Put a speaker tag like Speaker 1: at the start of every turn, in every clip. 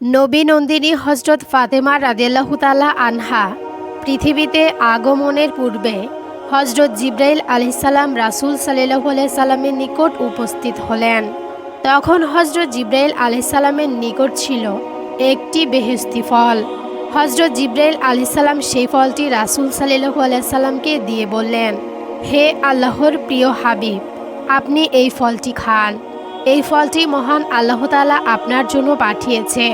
Speaker 1: নবী নন্দিনী হজরত ফাতেমা রাদিয়াল্লাহু তাআলা আনহা পৃথিবীতে আগমনের পূর্বে হজরত জিব্রাইল আলাইসাল্লাম রাসূল আলাইহি সাল্লামের নিকট উপস্থিত হলেন। তখন হজরত জিব্রাইল আলাইসাল্লামের নিকট ছিল একটি বেহেস্তি ফল। হজরত জিব্রাইল আলাইসাল্লাম সেই ফলটি রাসূল সাল্লাল্লাহু আলাইহি সাল্লামকে দিয়ে বললেন, হে আল্লাহর প্রিয় হাবিব, আপনি এই ফলটি খান। এই ফলটি মহান আল্লাহ তাআলা আপনার জন্য পাঠিয়েছে।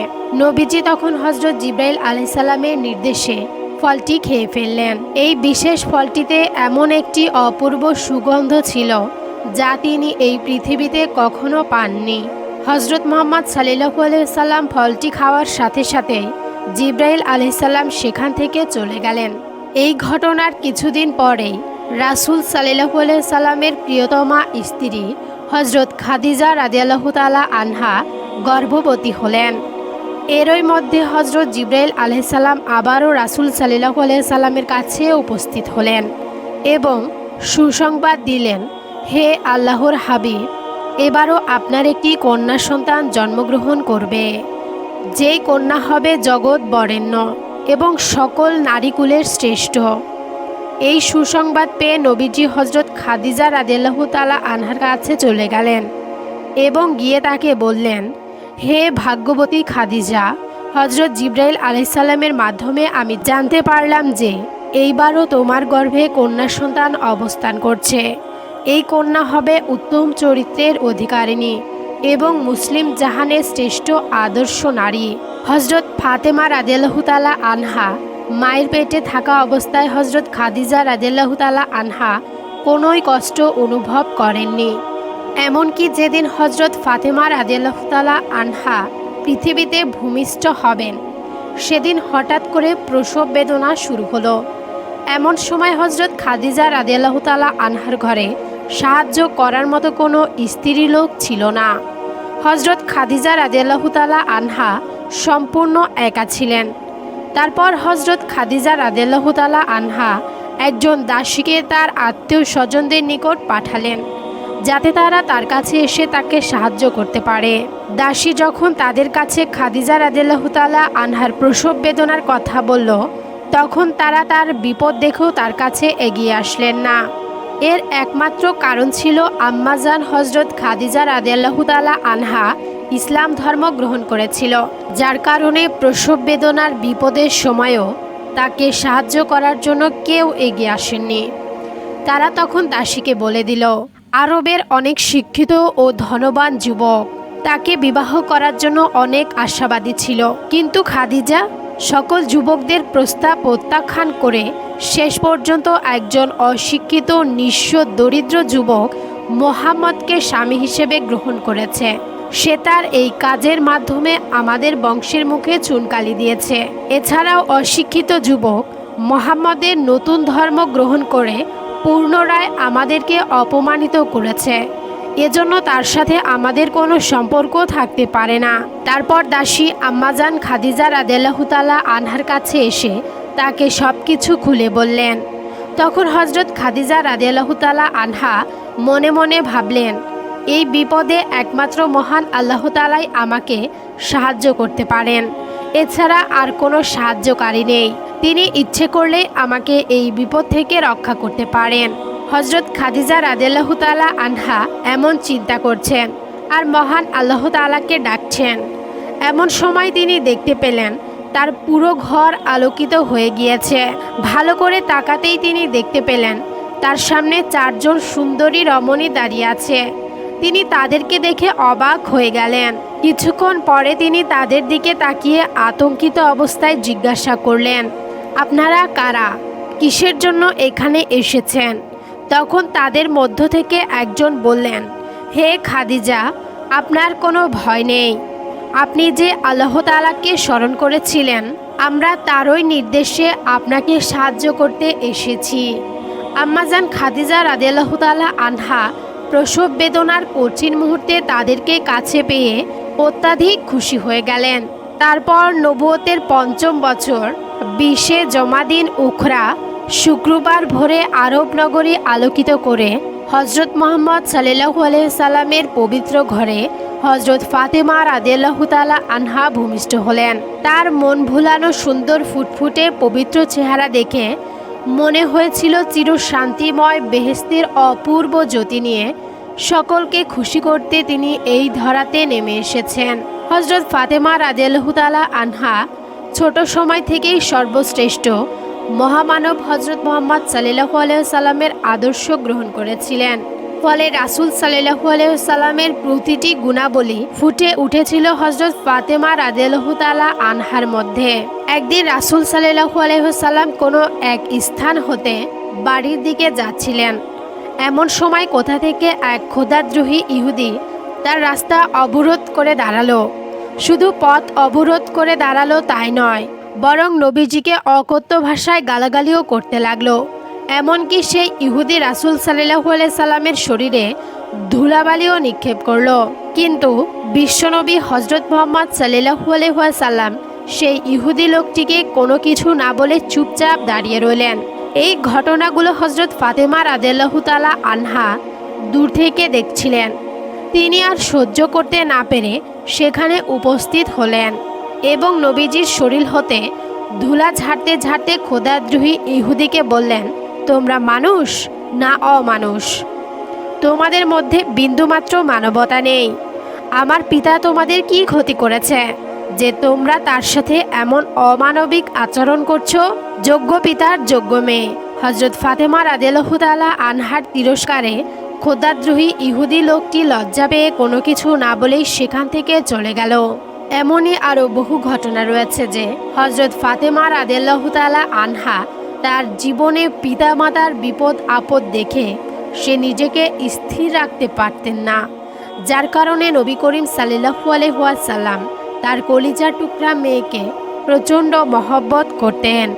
Speaker 1: নবীজি তখন হজরত জিব্রাইল আলাইসাল্লামের নির্দেশে ফলটি খেয়ে ফেললেন। এই বিশেষ ফলটিতে এমন একটি অপূর্ব সুগন্ধ ছিল, যা তিনি এই পৃথিবীতে কখনো পাননি। হজরত মোহাম্মদ সাল্লাহু আলাইসাল্লাম ফলটি খাওয়ার সাথে সাথে জিব্রাইল আলাইসাল্লাম সেখান থেকে চলে গেলেন। এই ঘটনার কিছুদিন পরেই রাসূল সাল্লাহু সাল্লামের প্রিয়তমা স্ত্রী হজরত খাদিজা রাদিয়াল্লাহু তাআলা আনহা গর্ভবতী হলেন। এরই মধ্যে হজরত জিব্রাইল আলাইসাল্লাম আবারও রাসূল সাল্লাহু সাল্লামের কাছে উপস্থিত হলেন এবং সুসংবাদ দিলেন, হে আল্লাহর হাবিব, এবারও আপনার একটি কন্যা সন্তান জন্মগ্রহণ করবে। যেই কন্যা হবে জগৎ বরেণ্য এবং সকল নারীকুলের শ্রেষ্ঠ। এই সুসংবাদ পেয়ে নবীজি হজরত খাদিজা রাদিয়াল্লাহু তাআলা আনহার কাছে চলে গেলেন এবং গিয়ে তাকে বললেন, হে ভাগ্যবতী খাদিজা হজরত জিব্রাইল আলাইসাল্লামের মাধ্যমে আমি জানতে পারলাম যে এইবারও তোমার গর্ভে কন্যা সন্তান অবস্থান করছে। এই কন্যা হবে উত্তম চরিত্রের অধিকারিণী এবং মুসলিম জাহানের শ্রেষ্ঠ আদর্শ নারী। হজরত ফাতেমা রাদিয়াল্লাহু তাআলা আনহা মায়ের পেটে থাকা অবস্থায় হজরত খাদিজা রাদিয়াল্লাহু তাআলা আনহা কোনোই কষ্ট অনুভব করেননি। এমনকি যেদিন হজরত ফাতেমা রাদিয়াল্লাহু তাআলা আনহা পৃথিবীতে ভূমিষ্ঠ হবেন, সেদিন হঠাৎ করে প্রসব বেদনা শুরু হলো। এমন সময় হজরত খাদিজা রাদিয়াল্লাহু তাআলা আনহার ঘরে সাহায্য করার মতো কোনো স্ত্রী লোক ছিল না। হজরত খাদিজা রাদিয়াল্লাহু তাআলা আনহা সম্পূর্ণ একা ছিলেন। তারপর হজরত খাদিজা রাদিয়াল্লাহু আনহা একজন দাসীকে তার আত্মীয় স্বজনদের নিকট পাঠালেন, যাতে তারা তার কাছে এসে তাকে সাহায্য করতে পারে। দাসী যখন তাদের কাছে খাদিজা রাদিয়াল্লাহু আনহার প্রসব বেদনার কথা বলল, তখন তারা তার বিপদ দেখেও তার কাছে এগিয়ে আসলেন না। এর একমাত্র কারণ ছিল আম্মাজান হজরত খাদিজা রাদিয়াল্লাহু তাআলা আনহা ইসলাম ধর্ম গ্রহণ করেছিল, যার কারণে প্রসব বেদনার বিপদের সময়ও তাকে সাহায্য করার জন্য কেউ এগিয়ে আসেননি। তারা তখন দাসীকে বলে দিল, আরবের অনেক শিক্ষিত ও ধনবান যুবক, তাকে বিবাহ করার জন্য অনেক আশাবাদী ছিল। কিন্তু খাদিজা সকল যুবকদের প্রস্তাব প্রত্যাখ্যান করে শেষ পর্যন্ত একজন অশিক্ষিত, নিঃস্ব, দরিদ্র যুবক মোহাম্মদকে স্বামী হিসেবে গ্রহণ করেছে। সে তার এই কাজের মাধ্যমে আমাদের বংশের মুখে চুনকালি দিয়েছে। এছাড়াও অশিক্ষিত যুবক মোহাম্মদের নতুন ধর্ম গ্রহণ করে পুনরায় আমাদেরকে অপমানিত করেছে। এজন্য তার সাথে আমাদের কোনো সম্পর্ক থাকতে পারে না। তারপর দাসী আম্মাজান খাদিজা রাদেলাহু তাআলা আনহার কাছে এসে তাকে সব কিছু খুলে বললেন। তখন হজরত খাদিজা রাদিয়াল্লাহু তাআলা আনহা মনে মনে ভাবলেন এই বিপদে একমাত্র মহান আল্লাহ তালাই আমাকে সাহায্য করতে পারেন। এছাড়া আর কোনো সাহায্যকারী নেই। তিনি ইচ্ছে করলে আমাকে এই বিপদ থেকে রক্ষা করতে পারেন। হজরত খাদিজা রাদিয়াল্লাহু তাআলা আনহা এমন চিন্তা করছেন আর মহান আল্লাহ তাআলাকে ডাকছেন। এমন সময় তিনি দেখতে পেলেন, তার পুরো ঘর আলোকিত হয়ে গিয়েছে। ভালো করে তাকাতেই তিনি দেখতে পেলেন, তার সামনে চারজন সুন্দরী রমণী দাঁড়িয়ে আছে। তিনি তাদেরকে দেখে অবাক হয়ে গেলেন। কিছুক্ষণ পরে তিনি তাদের দিকে তাকিয়ে আতঙ্কিত অবস্থায় জিজ্ঞাসা করলেন, আপনারা কারা? কিসের জন্য এখানে এসেছেন? তখন তাদের মধ্য থেকে একজন বললেন, হে খাদিজা, আপনার কোনো ভয় নেই। আপনি যে আল্লাহ তালাকে স্মরণ করেছিলেন, আমরা তারই নির্দেশে আপনাকে সাহায্য করতে এসেছি। আম্মাজান খাদিজা রাদিয়াল্লাহ তালা আনহা প্রসব বেদনার কঠিন মুহূর্তে তাদেরকে কাছে পেয়ে অত্যাধিক খুশি হয়ে গেলেন। তারপর নবুয়তের পঞ্চম বছর, বিশে জমাদিন উখরা, শুক্রবার ভোরে আরব নগরী আলোকিত করে হজরত মোহাম্মদ সাল্লাহু আলাইসাল্লামের পবিত্র ঘরে হজরত ফাতেমা রাদিয়াল্লাহুতালা আনহা ভূমিষ্ঠ হলেন। তার মন ভুলানো সুন্দর ফুটফুটে পবিত্র চেহারা দেখে মনে হয়েছিল চির শান্তিময় বেহেস্তের অপূর্ব জ্যোতি নিয়ে সকলকে খুশি করতে তিনি এই ধরাতে নেমে এসেছেন। হজরত ফাতেমা রাজেলহুতালা আনহা ছোট সময় থেকেই সর্বশ্রেষ্ঠ মহামানব হজরত মোহাম্মদ সাল্লাহু আলাইসাল্লামের আদর্শ গ্রহণ করেছিলেন। ফলে রাসুল সাল্লাহু আলাইসাল্লামের প্রতিটি গুণাবলী ফুটে উঠেছিল হজরত ফাতেমা রাদেলহুতালা আনহার মধ্যে। একদিন রাসুল সাল্লাহু আলাইসাল্লাম কোনো এক স্থান হতে বাড়ির দিকে যাচ্ছিলেন। এমন সময় কোথা থেকে এক খোদাদ্রোহী ইহুদি তার রাস্তা অবরোধ করে দাঁড়াল। শুধু পথ অবরোধ করে দাঁড়াল তাই নয়, বরং নবীজিকে অকথ্য ভাষায় গালাগালিও করতে লাগল। এমনকি সেই ইহুদি রাসুল সাল্লাহু সাল্লামের শরীরে ধুলাবালিও নিক্ষেপ করল। কিন্তু বিশ্বনবী হজরত মোহাম্মদ সাল্লাহু সাল্লাম সেই ইহুদি লোকটিকে কোনো কিছু না বলে চুপচাপ দাঁড়িয়ে রইলেন। এই ঘটনাগুলো হজরত ফাতেমা রাদেল্লাহু তালা আনহা দূর থেকে দেখছিলেন। তিনি আর সহ্য করতে না পেরে সেখানে উপস্থিত হলেন এবং নবীজির শরীর হতে ধুলা ঝাড়তে ঝাড়তে খোদাদ্রোহী ইহুদিকে বললেন তোমরা মানুষ না অমানুষ? তোমাদের মধ্যে বিন্দুমাত্র মানবতা নেই। আমার পিতা তোমাদের কি ক্ষতি করেছে, যে তোমরা তার সাথে এমন অমানবিক আচরণ করছ? যোগ্য পিতার যোগ্য মেয়ে। হজরত ফাতেমা রাদেলহুতালা আনহার তিরস্কারে খোদাদ্রোহী ইহুদি লোকটি লজ্জা পেয়ে কোনো কিছু না বলেই সেখান থেকে চলে গেল। এমনই আরও বহু ঘটনা রয়েছে যে হজরত ফাতেমা রাদেল্লাহতালা আনহা তার জীবনে পিতামাতার বিপদ আপদ দেখে সে নিজেকে স্থির রাখতে পারতেন না। যার কারণে নবী করিম সাল্লাহু আলহাসাল্লাম তার কলিজা টুকরা মেয়েকে প্রচণ্ড মহব্বত করতেন।